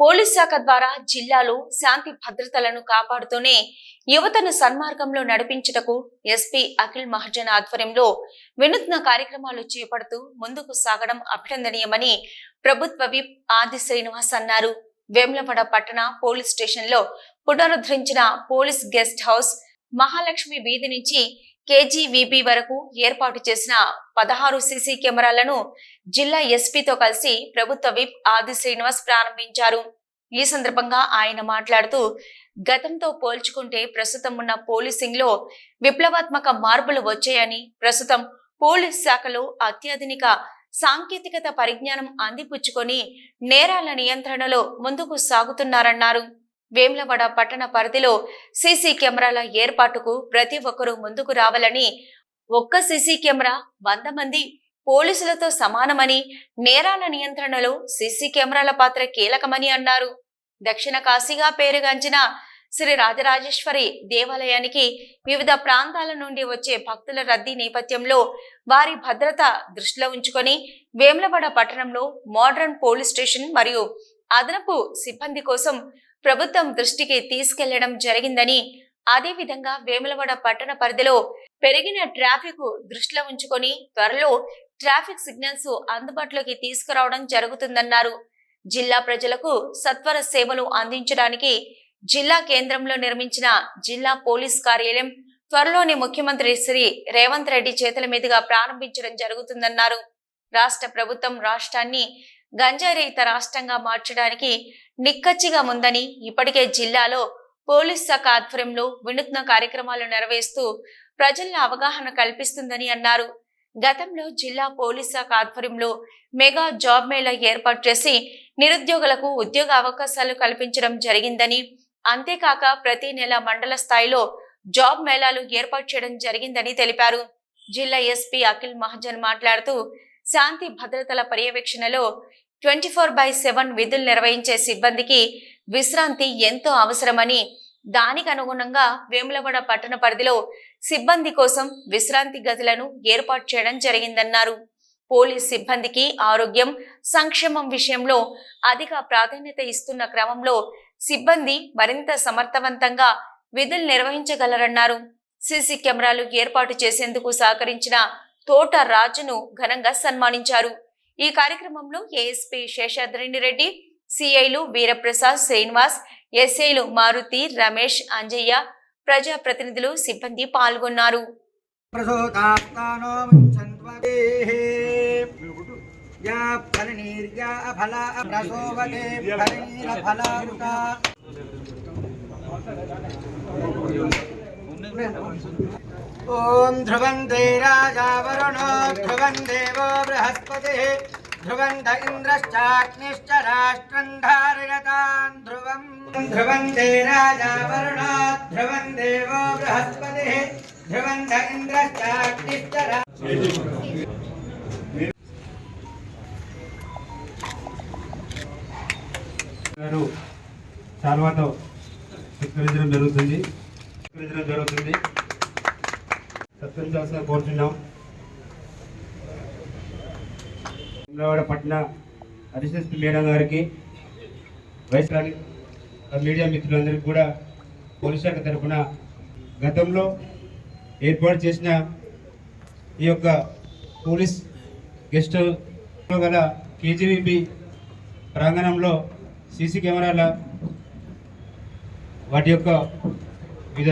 Police శాఖ ద్వారా జిల్లాలో శాంతి భద్రతలను కాపాడుతూనే యువతను సన్మార్గంలో నడిపించుటకు ఎస్పీ అఖిల్ మహాజన్ ఆధ్వర్యంలో వినూత్న కార్యక్రమాలు చేపడుతూ ముందుకు సాగడం అభినందనీయమని ప్రభుత్వ విప్ ఆది శ్రీనివాస్ అన్నారు. వేములవాడ పట్టణ పోలీస్ స్టేషన్లో పునరుద్ధరించిన పోలీస్ గెస్ట్ హౌస్ మహాలక్ష్మి వీధి నుంచి కేజీవీబీ వరకు ఏర్పాటు చేసిన పదహారు సీసీ కెమెరాలను జిల్లా ఎస్పీతో కలిసి ప్రభుత్వ విప్ ఆది శ్రీనివాస్ ప్రారంభించారు. ఈ సందర్భంగా ఆయన మాట్లాడుతూ గతంతో పోల్చుకుంటే ప్రస్తుతం ఉన్న పోలీసింగ్లో విప్లవాత్మక మార్పులు వచ్చాయని ప్రస్తుతం పోలీస్ శాఖలో అత్యాధునిక సాంకేతికత పరిజ్ఞానం అందిపుచ్చుకొని నేరాల నియంత్రణలో ముందుకు సాగుతున్నారన్నారు. వేములవాడ పట్టణ పరిధిలో సీసీ కెమెరాల ఏర్పాటుకు ప్రతి ఒక్కరూ ముందుకు రావాలని ఒక్క సీసీ కెమెరా వంద మంది పోలీసులతో సమానమని నేరాల నియంత్రణలో సీసీ కెమెరాల పాత్ర కీలకమని అన్నారు. దక్షిణ కాశీగా పేరుగాంచిన శ్రీ రాజరాజేశ్వరి దేవాలయానికి వివిధ ప్రాంతాల నుండి వచ్చే భక్తుల రద్దీ నేపథ్యంలో వారి భద్రత దృష్టిలో ఉంచుకొని వేములవాడ పట్టణంలో మోడ్రన్ పోలీస్ స్టేషన్ మరియు అదనపు సిబ్బంది కోసం ప్రభుత్వం దృష్టికి తీసుకెళ్ళడం జరిగిందని అదే విధంగా వేములవాడ పట్టణ పరిధిలో పెరిగిన ట్రాఫిక్ దృష్టిలో ఉంచుకొని త్వరలో ట్రాఫిక్ సిగ్నల్స్ అందుబాటులోకి తీసుకురావడం జరుగుతుందన్నారు. జిల్లా ప్రజలకు సత్వర సేవలు అందించడానికి జిల్లా కేంద్రంలో నిర్మించిన జిల్లా పోలీస్ కార్యాలయం త్వరలోనే ముఖ్యమంత్రి శ్రీ రేవంత్ రెడ్డి చేతుల మీదుగా ప్రారంభించడం జరుగుతుందన్నారు. రాష్ట్ర ప్రభుత్వం రాష్ట్రాన్ని గంజారహిత రాష్ట్రంగా మార్చడానికి నిక్కచ్చిగా ఉందని ఇప్పటికే జిల్లాలో పోలీస్ శాఖ ఆధ్వర్యంలో వినూత్న కార్యక్రమాలు నెరవేరుస్తూ ప్రజల్లో అవగాహన కల్పిస్తుందని అన్నారు. గతంలో జిల్లా పోలీస్ శాఖ ఆధ్వర్యంలో మెగా జాబ్ మేళా ఏర్పాటు చేసి నిరుద్యోగులకు ఉద్యోగ అవకాశాలు కల్పించడం జరిగిందని అంతేకాక ప్రతి నెల మండల స్థాయిలో జాబ్ మేళాలు ఏర్పాటు చేయడం జరిగిందని తెలిపారు. జిల్లా ఎస్పీ అఖిల్ మహాజన్ మాట్లాడుతూ శాంతి భద్రతల పర్యవేక్షణలో ట్వంటీ ఫోర్ బై సెవెన్ విధులు నిర్వహించే సిబ్బందికి విశ్రాంతి ఎంతో అవసరమని దానికి అనుగుణంగా వేములవాడ పట్టణ పరిధిలో సిబ్బంది కోసం విశ్రాంతి గదులను ఏర్పాటు చేయడం జరిగిందన్నారు. పోలీస్ సిబ్బందికి ఆరోగ్యం సంక్షేమం విషయంలో అధిక ప్రాధాన్యత ఇస్తున్న క్రమంలో సిబ్బంది మరింత సమర్థవంతంగా విధులు నిర్వహించగలరన్నారు. సీసీ కెమెరాలు ఏర్పాటు చేసేందుకు సహకరించిన తోట రాజును ఘనంగా సన్మానించారు. ఈ కార్యక్రమంలో ఏఎస్పీ శేషాద్రిని రెడ్డి సిఐలు వీరప్రసాద్ శ్రీనివాస్ ఎస్ఐలు మారుతి రమేష్ అంజయ్య ప్రజాప్రతినిధులు సిబ్బంది పాల్గొన్నారు. ముంచన్వదేః యా ఫలనీర్యా ఫల ప్రసోవతే ఫలనీర ఫలారుక ఓం ధ్రువంతే రాజా వరుణో ధ్రువం దేవో బృహస్పతిः ధ్రువంత ఇంద్రశ్చాగ్నిశ్చ రాష్ట్రం ధారయతాన్ ధ్రువం ధ్రువంతే రాజా వరుణో ధ్రువం దేవో బృహస్పతిः ధ్రువంత ఇంద్రశ్చాగ్నిశ్చ రా గారు శాల్వాతో సత్కరించడం జరుగుతుంది సత్కరించడం జరుగుతుంది సత్కరించాల్సిన కోరుతున్నాం. అమరావాడ పట్టణ అధిశస్తి మేడం గారికి వైస్ మీడియా మిత్రులందరికీ కూడా పోలీస్ శాఖ తరఫున గతంలో ఏర్పాటు చేసిన ఈ యొక్క పోలీస్ గెస్ట్ గల కేజీబీ ప్రాంగణంలో సీసీ కెమెరాల వాటి యొక్క విధ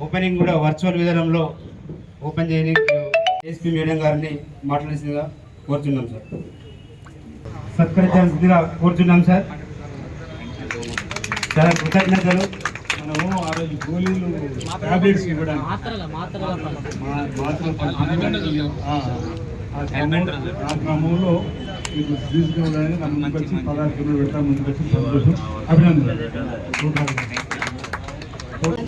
ఓపెనింగ్ కూడా వర్చువల్ విధానంలో ఓపెన్ చేయని ఎస్పీ మేడం గారిని మాట్లాడాల్సిందిగా కోరుచున్నాం సార్. సత్కరించాల్సిందిగా కోరుచున్నాం సార్. చాలా కృతజ్ఞతలు. మనము ఆ రోజు గోళీలు టాబ్లెట్స్ ఇవ్వడానికి ఆ, ఆ క్రమం- ఆ క్రమంలో మీకు తీసుకురావడానికి నా ముందుకు వచ్చి పదహారు కిలోలు పెట్టా ముందుకు వచ్చి సంతోషం అభినందనలు.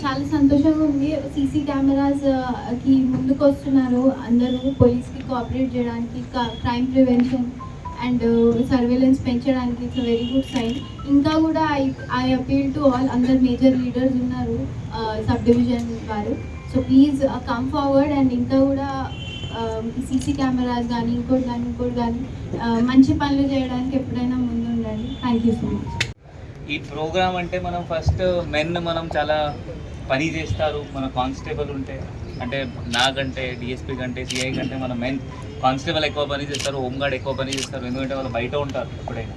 చాలా సంతోషంగా ఉంది. సీసీ కెమెరాస్కి ముందుకు వస్తున్నారు అందరూ పోలీస్కి కోఆపరేట్ చేయడానికి క్రైమ్ ప్రివెన్షన్ అండ్ సర్వేలెన్స్ పెంచడానికి ఇట్స్ వెరీ గుడ్ సైన్ ఇంకా కూడా I I appeal to all అందరు మేజర్ లీడర్స్ ఉన్నారు సబ్ డివిజన్ వారు. So please come forward and ఇంకా కూడా సీసీ కెమెరాస్ కానీ ఇంకోటి కానీ ఇంకోటి కానీ మంచి పనులు చేయడానికి ఎప్పుడైనా ముందు ఉండండి థ్యాంక్ యూ సో మచ్ ఈ ప్రోగ్రామ్ అంటే మనం ఫస్ట్ మెన్ మనం చాలా పని చేస్తారు. మన కానిస్టేబుల్ ఉంటే అంటే నాకంటే డిఎస్పీ కంటే సిఐ కంటే మన మెన్ కానిస్టేబుల్ ఎక్కువ పని చేస్తారు. హోంగార్డ్ ఎక్కువ పని చేస్తారు. ఎందుకంటే వాళ్ళు బయట ఉంటారు ఎప్పుడైనా.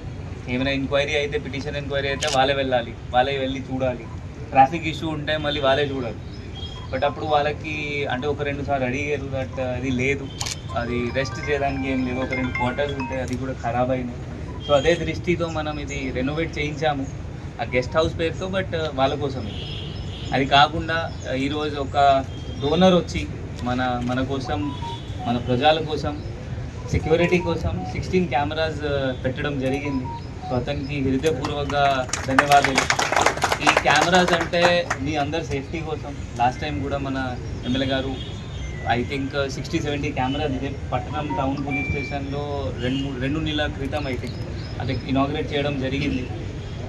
ఏమైనా ఎంక్వైరీ అయితే పిటిషన్ ఎంక్వైరీ అయితే వాళ్ళే వెళ్ళాలి. వాళ్ళే వెళ్ళి చూడాలి. ట్రాఫిక్ ఇష్యూ ఉంటే మళ్ళీ వాళ్ళే చూడాలి. బట్ అప్పుడు వాళ్ళకి అంటే ఒక రెండు సార్లు అడిగారు దట్ అది లేదు. అది రెస్ట్ చేయడానికి ఏం లేదు. ఒక రెండు క్వార్టర్స్ ఉంటాయి అది కూడా ఖరాబ్ అయినాయి. సో అదే దృష్టితో మనం ఇది రెనోవేట్ చేయించాము. ఆ గెస్ట్ హౌస్ పేరుతో బట్ వాళ్ళ కోసం అది కాకుండా ఈరోజు ఒక డోనర్ వచ్చి మన మన కోసం మన ప్రజల కోసం సెక్యూరిటీ కోసం సిక్స్టీన్ కెమెరాస్ పెట్టడం జరిగింది. సో అతనికి హృదయపూర్వక ధన్యవాదాలు. ఈ కెమెరాస్ అంటే మీ అందరి సేఫ్టీ కోసం. లాస్ట్ టైం కూడా మన ఎమ్మెల్యే గారు I think sixty seventy cameras ఇదే పట్టణం టౌన్ పోలీస్ స్టేషన్లో రెండు మూడు- రెండు నెలల క్రితం ఐ థింక్ అది ఇనాగ్రేట్ చేయడం జరిగింది.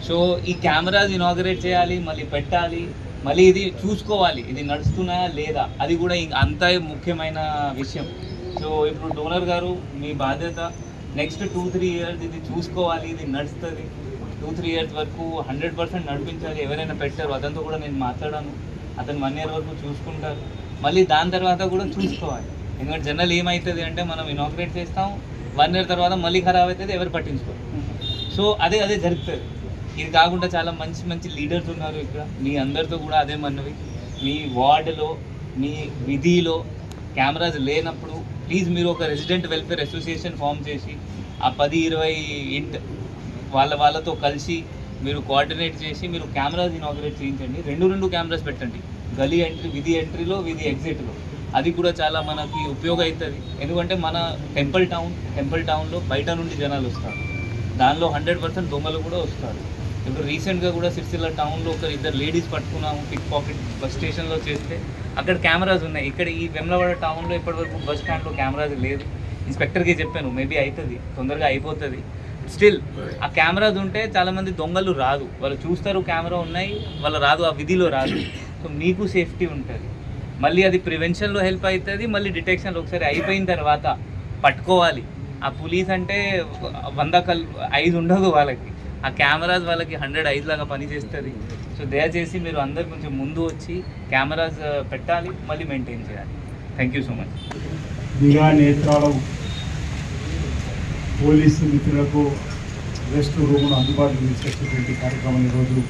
సో ఈ కెమెరాస్ ఇనాగరేట్ చేయాలి మళ్ళీ పెట్టాలి మళ్ళీ ఇది చూసుకోవాలి ఇది నడుస్తున్నాయా లేదా అది కూడా ఇంక అంత ముఖ్యమైన విషయం. సో ఇప్పుడు డోనర్ గారు మీ బాధ్యత నెక్స్ట్ టూ త్రీ ఇయర్స్ ఇది చూసుకోవాలి ఇది నడుస్తుంది. టూ త్రీ ఇయర్స్ వరకు హండ్రెడ్ పర్సెంట్ నడిపించాలి ఎవరైనా పెట్టారు అతనితో కూడా నేను మాట్లాడాను. అతను వన్ ఇయర్ వరకు చూసుకుంటారు. మళ్ళీ దాని తర్వాత కూడా చూసుకోవాలి. ఎందుకంటే జనరల్ ఏమవుతుంది అంటే మనం ఇనాగ్రేట్ చేస్తాం వన్ ఇయర్ తర్వాత మళ్ళీ ఖరాబ్ అవుతుంది ఎవరు పట్టించుకోరు. సో అదే అదే జరుగుతుంది. ఇది కాకుండా చాలా మంచి మంచి లీడర్స్ ఉన్నారు ఇక్కడ. మీ అందరితో కూడా అదే మన్నవి. మీ వార్డులో మీ విధిలో కెమెరాస్ లేనప్పుడు ప్లీజ్ మీరు ఒక రెసిడెంట్ వెల్ఫేర్ అసోసియేషన్ ఫామ్ చేసి ఆ పది ఇరవై ఇంట్ వాళ్ళ వాళ్ళతో కలిసి మీరు కోఆర్డినేట్ చేసి మీరు కెమెరాస్ ఇనాగ్రేట్ చేయించండి. రెండు రెండు కెమెరాస్ పెట్టండి. గలీ ఎంట్రీ విధి ఎంట్రీలో విధి ఎగ్జిట్లో. అది కూడా చాలా మనకి ఉపయోగం అవుతుంది ఎందుకంటే మన టెంపుల్ టౌన్ టెంపుల్ టౌన్లో బయట నుండి జనాలు వస్తారు. దానిలో హండ్రెడ్ పర్సెంట్ దొంగలు కూడా వస్తారు. ఇప్పుడు రీసెంట్గా కూడా సిరిసిల్ల టౌన్లో ఒక ఇద్దరు లేడీస్ పట్టుకున్నాము పిక్ పాకెట్ బస్ స్టేషన్లో చేస్తే అక్కడ కెమెరాస్ ఉన్నాయి. ఇక్కడ ఈ వెమ్లవాడ టౌన్లో ఇప్పటివరకు బస్ స్టాండ్లో కెమెరాస్ లేదు. ఇన్స్పెక్టర్కి చెప్పాను మేబీ అవుతుంది తొందరగా అయిపోతుంది. స్టిల్ ఆ కెమెరాస్ ఉంటే చాలామంది దొంగలు రాదు. వాళ్ళు చూస్తారు కెమెరా ఉన్నాయి వాళ్ళు రాదు ఆ విధిలో రాదు. సో మీకు సేఫ్టీ ఉంటుంది. మళ్ళీ అది ప్రివెన్షన్లో హెల్ప్ అవుతుంది మళ్ళీ డిటెక్షన్లో ఒకసారి అయిపోయిన తర్వాత పట్టుకోవాలి. ఆ పోలీస్ అంటే వంద కల్ ఐదు ఉండదు వాళ్ళకి. ఆ కెమెరాస్ వాళ్ళకి హండ్రెడ్ ఐదు లాగా పనిచేస్తుంది సో దయచేసి మీరు అందరు కొంచెం ముందు వచ్చి కెమెరాస్ పెట్టాలి మళ్ళీ మెయింటైన్ చేయాలి. థ్యాంక్ యూ సో మచ్ దిగా నేత్రాలం పోలీసు మిత్రులకు రెస్ట్ రూమ్ను అందుబాటులో తీసుకొచ్చేటువంటి కార్యక్రమం ఈరోజు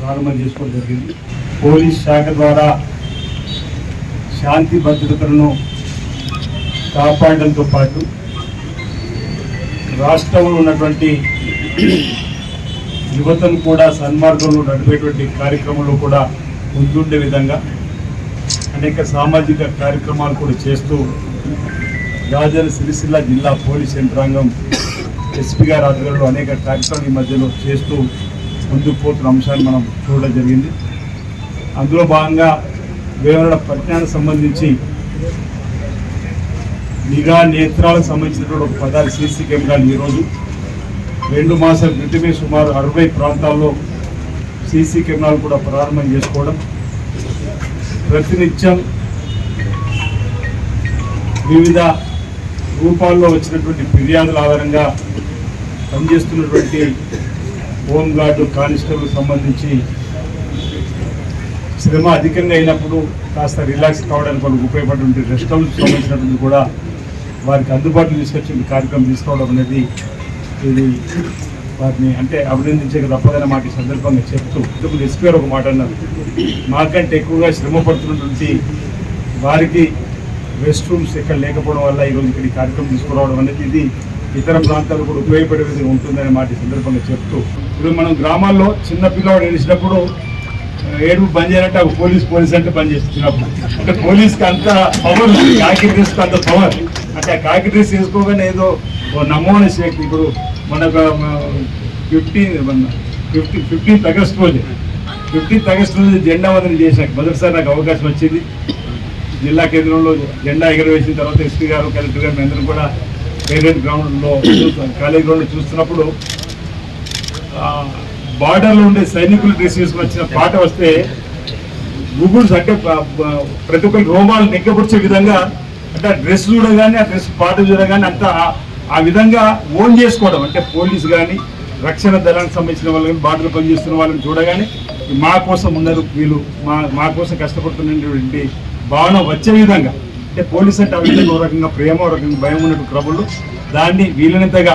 ప్రారంభం చేసుకోవడం జరిగింది. పోలీస్ శాఖ ద్వారా శాంతి భద్రతలను కాపాడడంతో పాటు రాష్ట్రంలో ఉన్నటువంటి యువతను కూడా సన్మార్గంలో నడిపేటువంటి కార్యక్రమంలో కూడా ముందుండే విధంగా అనేక సామాజిక కార్యక్రమాలు కూడా చేస్తూ రాజన సిరిసిల్ల జిల్లా పోలీస్ యంత్రాంగం ఎస్పీ గారి ఆధ్వర్యంలో అనేక కార్యక్రమాలు ఈ మధ్యలో చేస్తూ ముందుకు పోతున్న అంశాన్ని మనం చూడడం జరిగింది. అందులో భాగంగా వేమన ప్రజ్ఞానికి సంబంధించి నిఘా నేత్రాలకు సంబంధించినటువంటి ఒక పదహారు సీసీ కెమెరాలు ఈరోజు రెండు మాసాల క్రితమే సుమారు అరవై ప్రాంతాల్లో సీసీ కెమెరాలు కూడా ప్రారంభం చేసుకోవడం. ప్రతినిత్యం వివిధ రూపాల్లో వచ్చినటువంటి ఫిర్యాదుల ఆధారంగా పనిచేస్తున్నటువంటి హోంగార్డు కానిస్టేబుల్ సంబంధించి శ్రమ అధికంగా అయినప్పుడు కాస్త రిలాక్స్ కావడానికి వాళ్ళకి ఉపయోగపడే రెస్ట్ హౌస్ సంబంధించినటువంటి కూడా వారికి అందుబాటులో తీసుకొచ్చే కార్యక్రమం తీసుకోవడం అనేది ఇది వారిని అంటే అభినందించే తప్పదని మాకు సందర్భంగా చెప్తూ ఇంతకు ఎస్పీ ఒక మాట అన్నారు? మాకంటే ఎక్కువగా శ్రమ పడుతున్నటువంటి వారికి రెస్ట్ రూమ్స్ ఇక్కడ లేకపోవడం వల్ల ఈరోజు ఇక్కడ కార్యక్రమం తీసుకురావడం అనేది ఇది ఇతర ప్రాంతాలు కూడా ఉపయోగపడే విధంగా ఉంటుందనే మాట సందర్భంగా చెప్తూ. ఇప్పుడు మనం గ్రామాల్లో చిన్న పిల్లవాడు నిలిచినప్పుడు ఏడుపు బంద్ చేయాలంటే పోలీస్ పోలీస్ అంటే బంద్ చేస్తున్నప్పుడు. అంటే పోలీస్కి అంత పవర్ కాకి డ్రెస్కి అంత పవర్ అంటే ఆ కాకి డ్రెస్ వేసుకోగానే ఏదో ఓ శక్తి ఇప్పుడు మనకు ఫిఫ్టీన్ ఫిఫ్టీ ఫిఫ్టీన్త్ ఆగస్ట్ రోజు. ఫిఫ్టీన్త్ ఆగస్ట్ రోజు జెండా వందన చేశాక మొదటిసారి నాకు అవకాశం వచ్చింది. జిల్లా కేంద్రంలో జెండా ఎగరవేసిన తర్వాత ఎస్పీ గారు కలెక్టర్ గారు అందరూ కూడా పేరెంట్ గ్రౌండ్లో కాలేజ్ గ్రౌండ్లో చూస్తున్నప్పుడు బార్డర్లో ఉండే సైనికులు డ్రెస్ వేసుకుని వచ్చిన పాట వస్తే గూగుల్స్ అంటే ప్రతి ఒక్కరి రోమాలు నెగ్గపరిచే విధంగా అంటే ఆ డ్రెస్ చూడగానే ఆ డ్రెస్ పాట చూడగానే అంత ఆ- విధంగా ఓన్ చేసుకోవడం అంటే పోలీస్ కానీ రక్షణ దళానికి సంబంధించిన వాళ్ళని బాటలు పనిచేస్తున్న వాళ్ళని చూడగానే మా కోసం ఉన్నారు వీళ్ళు మా మా కోసం కష్టపడుతున్నటువంటి భావన వచ్చే విధంగా అంటే పోలీస్ అంటే ఆ విధంగా ఒక రకంగా ప్రేమ ఒక రకంగా భయం ఉన్నట్టు క్రమంలో దాన్ని వీలైనంతగా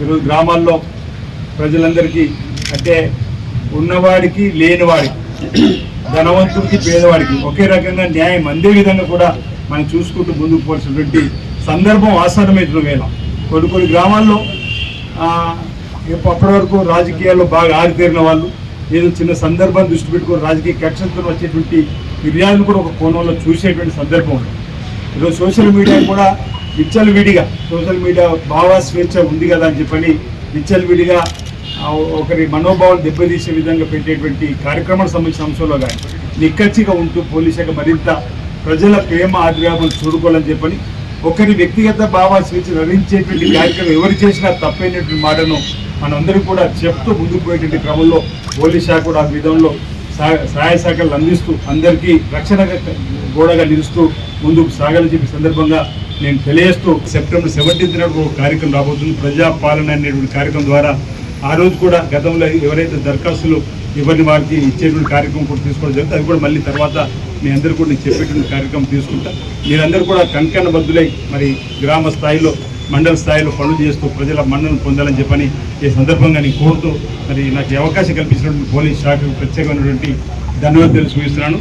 ఈరోజు గ్రామాల్లో ప్రజలందరికీ అంటే ఉన్నవాడికి లేనివాడికి ధనవంతుడికి పేదవాడికి ఒకే రకంగా న్యాయం అందే విధంగా కూడా మనం చూసుకుంటూ ముందుకు పోల్సినటువంటి సందర్భం ఆసన్నమైన వేళ కొన్ని కొన్ని గ్రామాల్లో ఆ, అప్పటి వరకు రాజకీయాల్లో బాగా ఆరితేరిన వాళ్ళు ఏదో చిన్న సందర్భాన్ని దృష్టి పెట్టుకొని రాజకీయ కక్షలతో వచ్చేటువంటి ఫిర్యాదులు కూడా ఒక కోణంలో చూసేటువంటి సందర్భం ఉంది. ఈరోజు సోషల్ మీడియా కూడా విచ్చలు విడిగా సోషల్ మీడియా భావ స్వేచ్ఛ ఉంది కదా అని చెప్పని విచ్చలు విడిగా ఒకరి మనోభావాలు దెబ్బతీసే విధంగా పెట్టేటువంటి కార్యక్రమాలకు సంబంధించిన అంశంలో కానీ నిక్కచ్చిగా ఉంటూ పోలీస్ శాఖ మరింత ప్రజల ప్రేమ ఆగ్రహాలు చూడుకోవాలని చెప్పని ఒకరి వ్యక్తిగత భావ స్వేచ్ఛ నరించేటువంటి కార్యక్రమం ఎవరు చేసినా తప్పైనటువంటి మాటను మనందరూ కూడా చెప్తూ ముందుకు పోయేటువంటి క్రమంలో పోలీస్ శాఖ కూడా ఆ విధంలో సహాయ శాఖలు అందిస్తూ అందరికీ రక్షణ గోడగా నిలుస్తూ ముందుకు సాగాలని చెప్పి సందర్భంగా నేను తెలియజేస్తూ సెప్టెంబర్ సెవెంటీన్త్ నాడు ఒక కార్యక్రమం రాబోతుంది. ప్రజాపాలన అనేటువంటి కార్యక్రమం ద్వారా ఆ రోజు కూడా గతంలో ఎవరైతే దరఖాస్తులు ఇవ్వని వారికి ఇచ్చేటువంటి కార్యక్రమం కూడా తీసుకోవడం జరుగుతుంది. అది కూడా మళ్ళీ తర్వాత మీ అందరూ కూడా నేను చెప్పేటువంటి కార్యక్రమం తీసుకుంటా. మీరందరూ కూడా కంకణ బద్దులై మరి గ్రామ స్థాయిలో మండల స్థాయిలో పనులు చేస్తూ ప్రజల మన్నను పొందాలని చెప్పని ఈ సందర్భంగా నేను కోరుతూ మరి నాకు అవకాశం కల్పించినటువంటి పోలీస్ శాఖకు ప్రత్యేకమైనటువంటి ధన్యవాదాలు చూపిస్తున్నాను